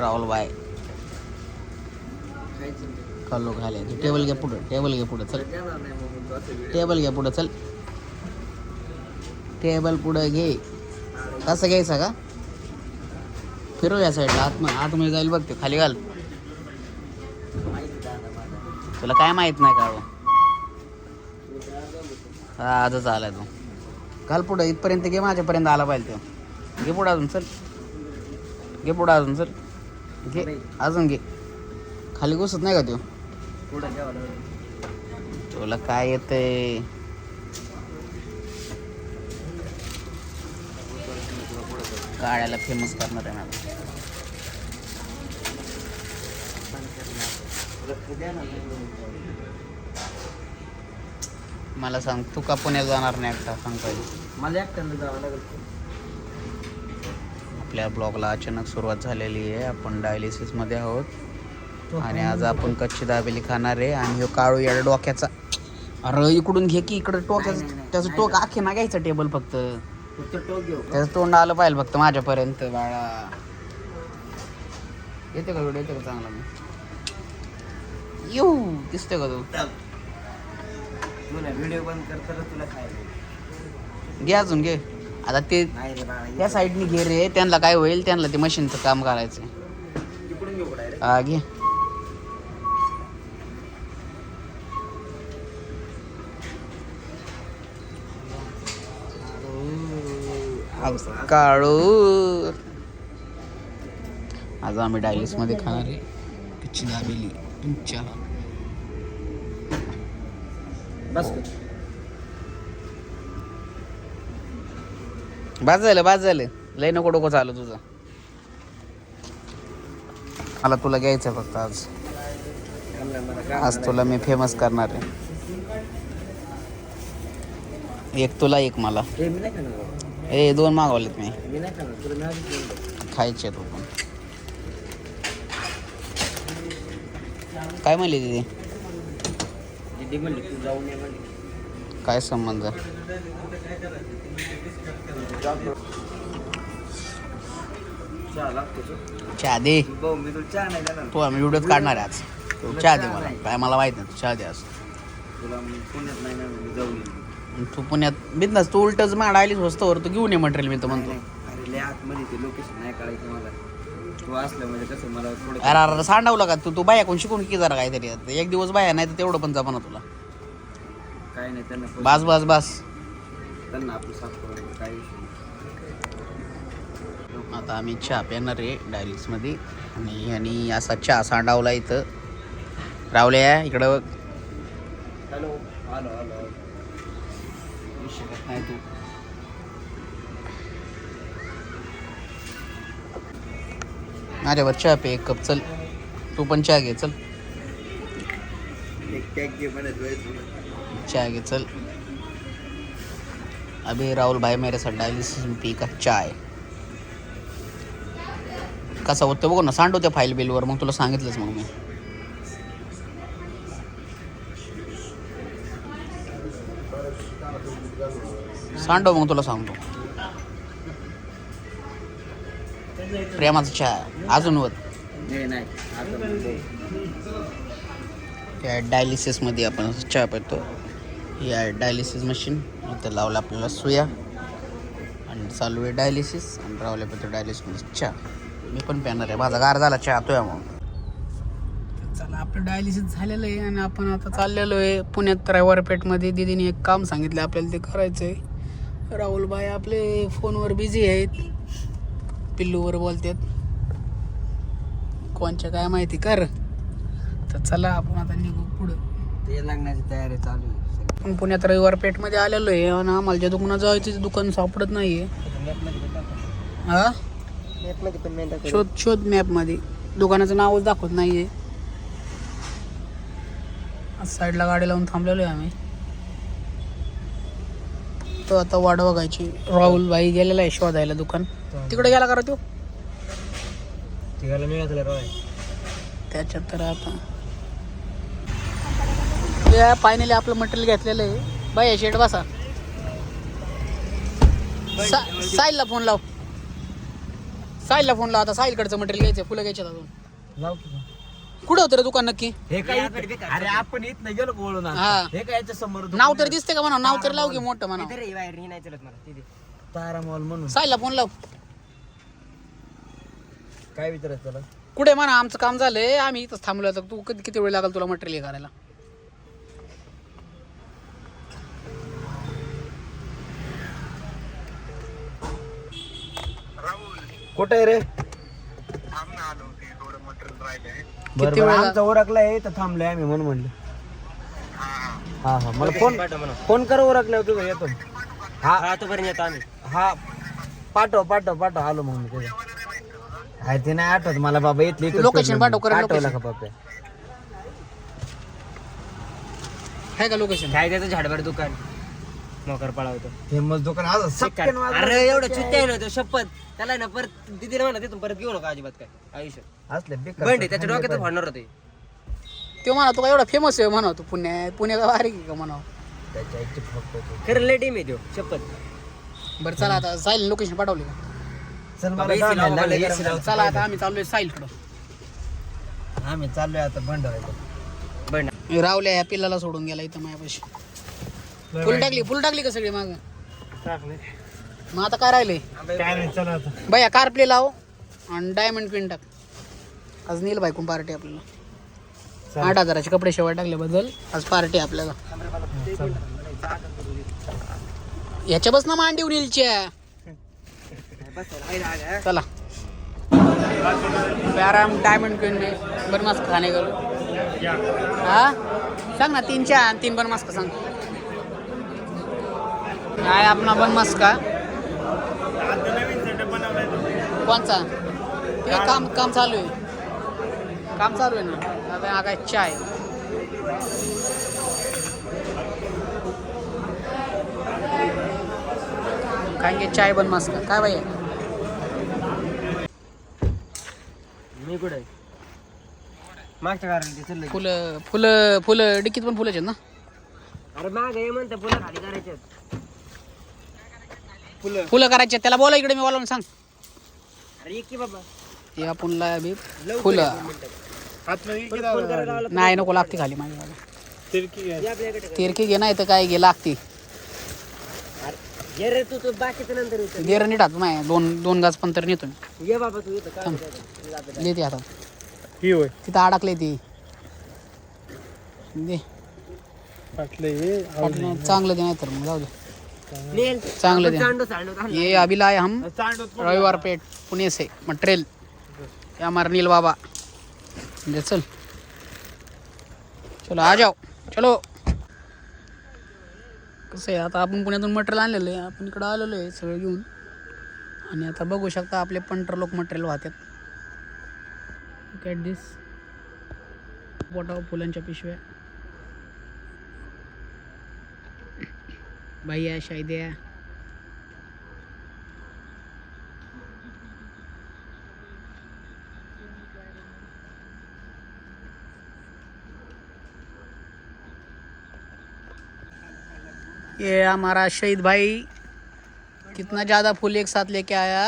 Rahul bye. Kallu खाले तू table घे पुढं टेबल घे पुढं चल. टेबल घ्या पुढं चल. टेबल पुढं घे. कसं घ्यायचं का? फिरू या साईडला आत आतमध्ये जाईल बघ ते खाली घाल. तुला काय माहीत नाही का हो? हा आजच आलाय तू. घाल पुढं इथपर्यंत घे माझ्यापर्यंत आला पाहिजे तो. घे पुढं अजून चल. घे पुढं अजून चल. घे. अजून घे. खाली घुसत नाही का तो? तुला काय येतंय? काळ्याला फेमस करणार आहे मला मला सांग तू का पुण्यात जाणार नाही एकटा सांग पाहिजे मला एकट्यानं जावं लागेल. आपल्या ब्लॉगला अचानक सुरुवात झालेली आहे. आपण डायलिसिसमध्ये आहोत. आणि आज आपण कच्ची दाबेली खाणार आहे. आणि ह्यो काळू या डोक्याचा अरे इकडून घे की इकडे टोक्याचं. त्याचं टोक आखे ना घ्यायचं टेबल फक्त? त्याचं तोंड आलं पाहिजे फक्त माझ्यापर्यंत बाळा. येते का येते का चांगला? मी येऊ दिसतोय का तू? व्हिडिओ बंद कर तरच तुला घे अजून घे. आता ते नाही रे बाळा त्या साईडनी घे रे त्यांना काय होईल त्यांना ते मशीनचं काम करायचं घेऊ डायरेक्ट हा घे. काळू. आज आम्ही डायलिसमध्ये खाणार आहे. दाबेली तुमच्या. बस. बाद झालं बाद झालं. लय नको डोकं चालू तुझं. मला तुला घ्यायचं फक्त आज. आज तुला मी फेमस करणार आहे. एक तुला एक मला. ए दोन मागवलेत मी. खायचे तू पण काय म्हणली दीदी? काय संबंध? चहा चहा दे. तू आम्ही व्हिडिओत काढणार आहे आज. तू चहा दे मला. काय मला माहीत नाही तू चहा दे आज. तू पुण्यात नाही ना तू पुण्यात बिंदास तू उलटच माड आलीच वस्तूवर तू घेऊन ये मटेरियल मी तर म्हणतो. अरे लय आतमध्ये ते लोकेशन नाही मला तू असलं म्हणजे कसं मला थोडं अरे अरे का तू? तू बाया कोण शिकून की जरा काहीतरी? आता. एक दिवस बाया नाही तर तेवढं पण जमा ना तुला. काय नाही त्यांना पैसे- बास बास बास. त्यांना आपलं साफ काय विषय नाही. आता आम्ही चहा पिणार आहे डायलिक्समध्ये आणि आणि असा चहा सांडावला इथं. रावल्या इकडं बघ. Hello hello hello. नाही तू? माझ्यावर चहा पे एक कप चल. तू पण चहा घे चल. एक टॅग घे म्हणत वेळ चाय घे चल. अभी राहुल भाई मेरे साथ डायलिसिस में पी का चाय. कसा होतं बघू ना सांडू त्या फाईल बिलवर मग तुला सांगितलंच मग मी. सांडव मग तुला सांगतो. प्रेमाचा चहा अजून होत. नाही नाही आता मी जाऊ. या डायलिसिसमध्ये आपण चहा पितो. या डायलिसिस मशीन इथं लावलं आपल्याला सुया. आणि चालू आहे डायलिसिस आणि रावल्या पितो डायलिसिसमध्ये चहा. मी पण प्यानर आहे. माझा गार झाला चहा तो मग. चला आपलं डायलिसिस झालेलं आहे आणि आपण आता चाललेलो आहे पुण्यात रविवारपेठमध्ये दिदीने एक काम सांगितलं आपल्याला ते करायचं आहे राहुल भाई आपले फोनवर बिझी आहेत. पिल्लूवर बोलतात. कोणच्या काय माहिती कर. तर चला आपण आता निघू पुढं. ते लागण्याची तयारी चालू आहे. आपण पुण्यात रविवार पेठमध्ये आलेलो आहे आणि आम्हाला ज्या दुकानात जायचं ते दुकान सापडत नाही आहे मॅपमध्ये पण दाखव. हा मॅपमध्ये पण. शोध शोध मॅपमध्ये दुकानाचं नावच दाखवत नाही आहे साईडला गाडी लावून थांबलेलो आहे आम्ही. तो आता वाट बघायची. राहुल भाई गेलेला आहे शोधायला दुकान. तिकडे गेला करा तो. तिघाला मिळालं रॉय त्याच्यात तर आता फायनली आपलं मटेरियल घेतलेलं आहे. बाई शेट बसा. सा- साहिलला फोन लाव. साहिलला फोन लावा. आता साहिलकडचं मटेरियल घ्यायचं फुलं घ्यायचे अजून. की. कुठं होतं रे दुकान नक्की? हे काय अरे आपण इथं गेलो आता? हा. हे काय याच्या समोर नाव तर दिसते का म्हणा नाव तर लाव की मोठं म्हणा तारा मॉल म्हणून. साहिलला फोन लाव. काय विचारायचं त्याला? कुठे म्हणा? आमचं काम झालंय. आम्ही इथंच थांबलो आता तू कधी किती वेळ लागेल तुला मटेरियल करायला? कुठे आहे रे? बरं किती बरं, वेळ आमचा ओरखलाय तर थांबलोय आम्ही म्हणून म्हणलं. हा हा. मला फोन फोन कर ओरखल्यावर तुझं येतो. हा. तोपर्यंत येतो आम्ही. हा. पाठव पाठव पाठव. आलो मग मी आहे ते नाही आठवत. मला बाबा इथली तू location पाठव, आठवलं. का बाबा? आहे का लोकेशन काय त्याचं झाडभर दुकान? मोकर पळावतो फेमस दुकान आज वाजलं. अरे एवढं चुत्या आहे ना तो शपथ. त्याला ना परत दिदीला म्हणा तिथून परत घेऊ नका अजिबात काय. आयुष्य. असले बेकार बंडे त्याच्या डोक्यात फाडणार होते. तो म्हणा तू का एवढा फेमस आहे म्हणा तू पुण्या पुण्याचा बारीक आहे का म्हणा? त्याच्या आईची फक्त. खरं लेट आहे तो शपथ. बरं चला आता साहिल लोकेशन पाठवली का? चल बाबा, मला AC जाऊन लावा, लागलं, मला गरम जाऊ. चला आता आम्ही चाललोय साहिलकडं. आम्ही चाललोय आता भंडारा बंड. रावल्या ह्या पिल्लाला सोडून गेला इथं माझ्यापाशी. फुल टाकली फुल टाकली का सगळी माग? मग आता काय राहिले? काय नाही चला आता. भैया कार प्ले लाव आणि डायमंड क्वीन टाक. आज नील बायकून पार्टी आपल्याला. आठ हजाराचे कपडे शेवट टाकल्याबद्दल आज पार्टी आपल्याला. ह्याच्या बस ना मांडीव नीलच्या चला. प्याराम डायमंड क्वीन बन मस्त खाने का हा? सांग ना तीन च्या तीन बन मस्का सांग. काय आपला बन मस्का कोणचा? ते काम काम चालू आहे. काम चालू आहे ना? आता हा काय चाय खाएंगे चाय बन मस्त. काय भाई मी कुठे मागच्या कारण फुलं फुलं फुलं डिक्कीत पण फुलंच आहेत ना? अरे माग हे म्हणते पुन्हा खाली करायचे फुलं. फुलं करायचे. त्याला बोला इकडे मी बोलावून सांग. अरे की बाबा. हे आपण ला बी. फुलं. नाही नको लागते खाली आपल्याकडे तिरकी घे नाही तर काय घे लागते. अरे, ये रे तू तू बाकीचं नंतर येतं. देर नीट हात माय दोन दोन गाज पंतर नेतो मी. ये बाबा तू येतं काय देते हातात तिथं अडकले ती. दे. फाटलं चांगलं दे नाही तर मग जाऊ दे. चांगलं दे सांडो सांडो सांडो. ये अभी लाए हम. रविवार पेट पुणे से मटेरियल. ये हमारा नील बाबा. दे चल. चलो आ जाओ. चलो. कसं आहे आता आपण पुण्यातून मटेरियल आणलेलं आहे. आपण इकडं आलेलो आहे सगळं घेऊन. आणि आता बघू शकता आपले पंटर लोक मटेरियल वाहतात. कॅट दिस पोटाव फुलांच्या पिशव्या. भैया है। ये हमारा शहीद भाई कितना ज़्यादा फूल एक साथ लेके आया।